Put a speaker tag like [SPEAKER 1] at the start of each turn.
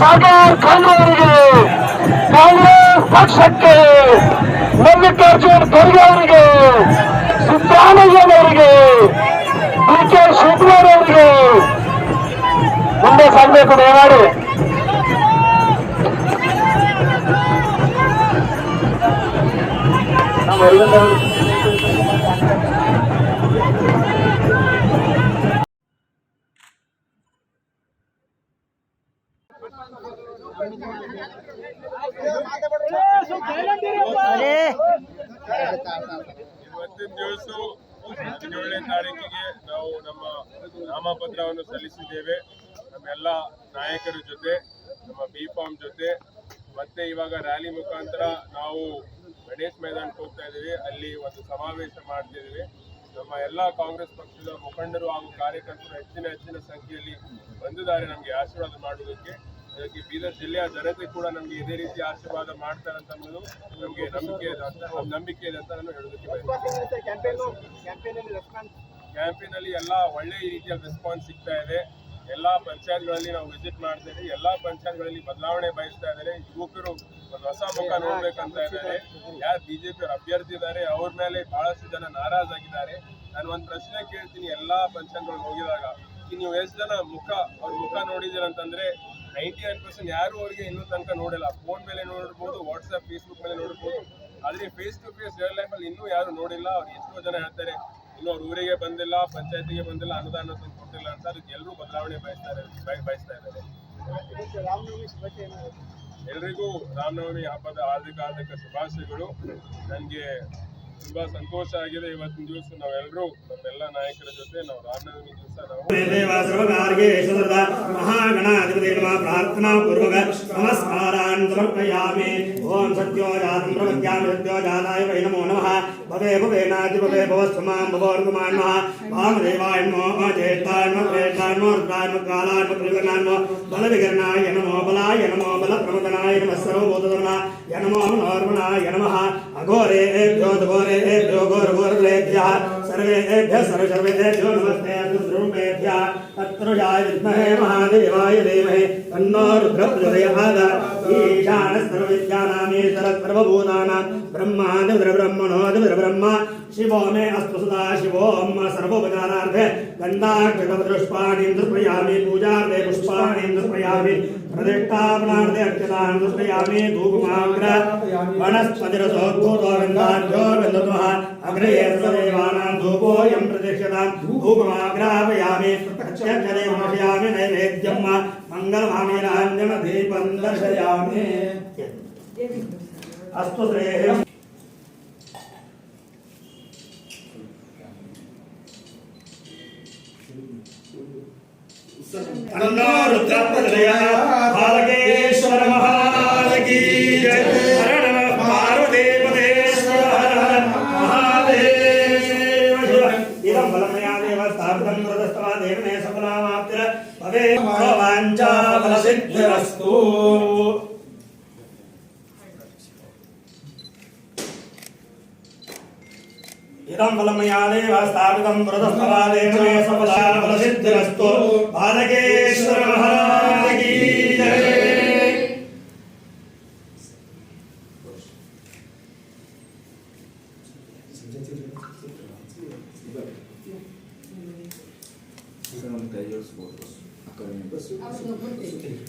[SPEAKER 1] ಸಾಗರ್ ಖಾಂಡ್ರೆ ಅವರಿಗೆ ಕಾಂಗ್ರೆಸ್ ಪಕ್ಷಕ್ಕೆ ಮಲ್ಲಿಕಾರ್ಜುನ್ ಖರ್ಗೆ ಅವರಿಗೆ ಸಿದ್ದರಾಮಯ್ಯನವರಿಗೆ ಡಿ ಕೆ ಶಿವಕುಮಾರ್ ಅವರಿಗೆ ಮುಂದೆ ಸಾಗಬೇಕು ದಯಮಾಡಿ ನಮ್ಮ
[SPEAKER 2] ಇವತ್ತಿನ ದಿವಸ ಹದಿನೇಳನೇ ತಾರೀಕಿಗೆ ನಾವು ನಮ್ಮ ನಾಮಪತ್ರವನ್ನು ಸಲ್ಲಿಸಿದ್ದೇವೆ. ನಮ್ಮೆಲ್ಲ ನಾಯಕರ ಜೊತೆ ನಮ್ಮ ಬಿ ಫಾರ್ಮ್ ಜೊತೆ. ಮತ್ತೆ ಇವಾಗ ರ್ಯಾಲಿ ಮುಖಾಂತರ ನಾವು ಗಣೇಶ್ ಮೈದಾನಕ್ಕೆ ಹೋಗ್ತಾ ಇದ್ದೀವಿ. ಅಲ್ಲಿ ಒಂದು ಸಮಾವೇಶ ಮಾಡ್ತಿದ್ದೀವಿ. ನಮ್ಮ ಎಲ್ಲ ಕಾಂಗ್ರೆಸ್ ಪಕ್ಷದ ಮುಖಂಡರು ಹಾಗೂ ಕಾರ್ಯಕರ್ತರು ಹೆಚ್ಚಿನ ಹೆಚ್ಚಿನ ಸಂಖ್ಯೆಯಲ್ಲಿ ಬಂದಿದ್ದಾರೆ ನಮಗೆ ಆಶೀರ್ವಾದ ಮಾಡುವುದಕ್ಕೆ ಅದಕ್ಕೆ ಬೀದರ್ ಜಿಲ್ಲೆಯ ಜನತೆ ಕೂಡ ನಮಗೆ ಇದೇ ರೀತಿ ಆಶೀರ್ವಾದ ಮಾಡ್ತಾರೆ ಅಂತ ಅನ್ನೋದು ನಮಗೆ ನಂಬಿಕೆ ಇದೆ ಅಂತ ನಂಬಿಕೆ ಇದೆ ಅಂತ ನಾನು ಹೇಳೋದಕ್ಕೆ ಕ್ಯಾಂಪೇನಲ್ಲಿ ಎಲ್ಲ ಒಳ್ಳೆ ರೀತಿಯ ರೆಸ್ಪಾನ್ಸ್ ಸಿಗ್ತಾ ಇದೆ. ಎಲ್ಲಾ ಪಂಚಾಯತ್ಗಳಲ್ಲಿ ನಾವು ವಿಸಿಟ್ ಮಾಡ್ತಾ ಇದ್ದೀವಿ. ಎಲ್ಲಾ ಪಂಚಾಯತ್ಗಳಲ್ಲಿ ಬದಲಾವಣೆ ಬಯಸ್ತಾ ಇದ್ದಾರೆ. ಯುವಕರು ಒಂದು ಹೊಸ ಮುಖ ನೋಡ್ಬೇಕಂತ ಇದ್ದಾರೆ. ಯಾರು ಬಿಜೆಪಿ ಅಭ್ಯರ್ಥಿ ಇದ್ದಾರೆ, ಅವ್ರ ಮೇಲೆ ಬಹಳಷ್ಟು ಜನ ನಾರಾಜಾಗಿದ್ದಾರೆ. ನಾನು ಒಂದು ಪ್ರಶ್ನೆ ಕೇಳ್ತೀನಿ ಎಲ್ಲಾ ಪಂಚಾಯತ್ಗಳಿಗೆ ಹೋಗಿದಾಗ. ನೀವು ಎಷ್ಟು ಜನ ಮುಖ, ಅವ್ರ ಮುಖ ನೋಡಿದ್ದೀರ ಅಂತಂದ್ರೆ ನೈಂಟಿ ನೈನ್ ಪರ್ಸೆಂಟ್ ಯಾರು ಅವರಿಗೆ ಇನ್ನೂ ತನಕ ನೋಡಿಲ್ಲ. ಫೋನ್ ಮೇಲೆ ನೋಡ್ಬೋದು ವಾಟ್ಸಪ್ ಫೇಸ್ಬುಕ್ ಮೇಲೆ ನೋಡ್ಬೋದು. ಆದ್ರೆ face to face real life ಅಲ್ಲಿ ಇನ್ನೂ ಯಾರು ನೋಡಿಲ್ಲ. ಅವ್ರು ಎಷ್ಟೋ ಜನ ಹೇಳ್ತಾರೆ, ಇನ್ನು ಅವ್ರ ಊರಿಗೆ ಬಂದಿಲ್ಲ, ಪಂಚಾಯತಿಗೆ ಬಂದಿಲ್ಲ, ಅನುದಾನ ತಂದು ಕೊಟ್ಟಿಲ್ಲ ಅಂತ ಅದಕ್ಕೆ ಎಲ್ಲರೂ ಬದಲಾವಣೆ ಬಯಸ್ತಾರೆ ಬಯ- ಬಯಸ್ತಾ ಇದ್ದಾರೆ. ಎಲ್ರಿಗೂ ರಾಮನವಮಿ ಹಬ್ಬದ ಹಾರ್ದಿಕ ಹಾರ್ದಿಕ ಶುಭಾಶಯಗಳು. ನನಗೆ ತುಂಬಾ ಸಂತೋಷ ಆಗಿದೆ ಇವತ್ತಿನ ದಿವಸ ನಾವೆಲ್ಲರೂ ನಮ್ಮೆಲ್ಲ ನಾಯಕರ ಜೊತೆ ನಾವು ರಾಮನವಮಿ ದಿವಸ ನಾವು
[SPEAKER 3] ಮಹಾಗಣಾಧಿಪತಿ ಪ್ರಾರ್ಥನಾ ಪೂರ್ವಕ ನಮಸ್ಕಾರಾನ್ ಸಮರ್ಪಯಾಮಿ. ಓಂ ಸತ್ಯೋ ಜಾತಂ ಪ್ರವದ್ಯಾಮಿ ಸತ್ಯೋ ಜಾತಾಯ ವೈ ನಮೋ ನಮಃ. ಭವೆ ಭವೆ ನಾತಿ ಭವೆ ಭವಸ್ಮಾಂ ಭವರ್ಗಮಾನ್ ಮಹ. ವಾಮದೇವಾಯ ನಮೋ ಜ್ಯೇಷ್ಠಾಯ ನಮೋ ಶ್ರೇಷ್ಠಾಯ ನಮೋ ರುದ್ರಾಯ ನಮೋ ಕಾಲಾಯ ನಮೋ ತ್ರಿವಿಕರ್ಣಾಯ ನಮೋ ನಮೋ ಬಲಾಯ ನಮೋ ಸರ್ವಭೂತಧರ್ಮಾಯ ನಮೋ. ಮನೋರ್ಮಣಾಯ ನಮಃ. Agore ebhyo dvore ebhyo gor gor lebhya सर्वेभ्यः सर्वसर्वेभ्यो नमस्ते रुद्रूपेभ्यः तत्रुजाय विद्महे महादेवाय धीमहि तन्नो रुद्रः प्रचोदयात् ईशानः सर्वविद्यानामीश्वरः सर्वभूतानां ब्रह्मादिब्रह्मणोदिब्रह्म शिवो मे अस्तु सदा शिवोऽं सर्वोपचारार्थे गन्धाक्षतपुष्पाणिं समर्पयामि पूजार्थे पुष्पाणिं समर्पयामि प्रतिष्ठापनार्थे अक्षतान् समर्पयामि धूपमाग्र वनस्पतिरसोद्भूतो गन्धाढ्यो गन्धत्वः अग्रये सदेवानां धूपोऽयं प्रतिष्ठतां धूपमाग्रापयामि श्रुतक्षरे भाषयामि नैवेद्यं मा मङ्गलमामिनान्यम दीपं दर्शयामि अस्तु श्रेयः। अनन्ना रुद्रात्मजया सर्वत्र भवेवाञ्चाफलसिद्धिरस्तु इदं फलमयादेव स्थापितं व्रतस्थवादेन मे सफलाफलसिद्धिरस्तु Balkeshwar Thank you. se não tem os votos. Agora ah, não é possível. Ah, não
[SPEAKER 4] pode ter.